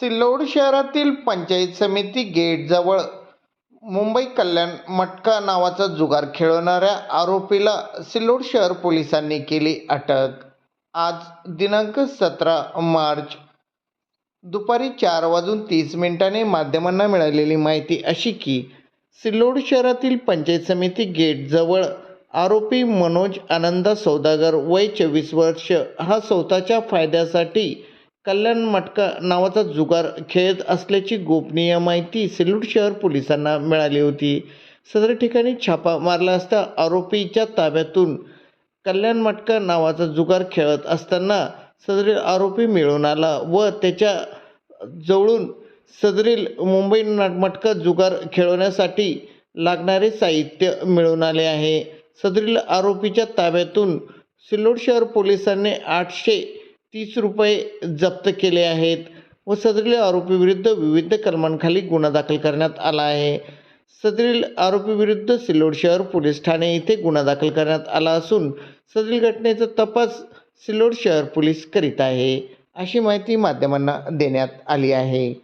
सिल्लोड शहरातील पंचायत समिती गेटजवळ मुंबई कल्याण मटका नावाचा जुगार खेळवणाऱ्या आरोपीला सिल्लोड शहर पोलिसांनी केली अटक. आज दिनांक सतरा मार्च दुपारी चार वाजून तीस मिनिटांनी माध्यमांना मिळालेली माहिती अशी की सिल्लोड शहरातील पंचायत समिती गेटजवळ आरोपी मनोज आनंद सौदागर वय चोवीस वर्ष हा स्वतःच्या फायद्यासाठी कल्याण मटका नावाचा जुगार खेळत असल्याची गोपनीय माहिती सिल्लूड शहर पोलिसांना मिळाली होती. सदर ठिकाणी छापा मारला असता आरोपीच्या ताब्यातून कल्याण मटका नावाचा जुगार खेळत असताना सदरील आरोपी मिळून आला व त्याच्या जवळून सदरील मुंबई ना मटका जुगार खेळवण्यासाठी लागणारे साहित्य मिळून आले आहे. सदरील आरोपीच्या ताब्यातून सिल्लोड शहर पोलिसांनी आठशे तीस रुपये जप्त केले आहेत व सदरील आरोपीविरुद्ध विविध कलमांखाली गुन्हा दाखल करण्यात आला आहे. सदरील आरोपीविरुद्ध सिल्लोड शहर पोलीस ठाणे येथे गुन्हा दाखल करण्यात आला असून सदरील घटनेचा तपास सिल्लोड शहर पोलीस करीत आहे. अशी माहिती माध्यमांना देण्यात आली आहे.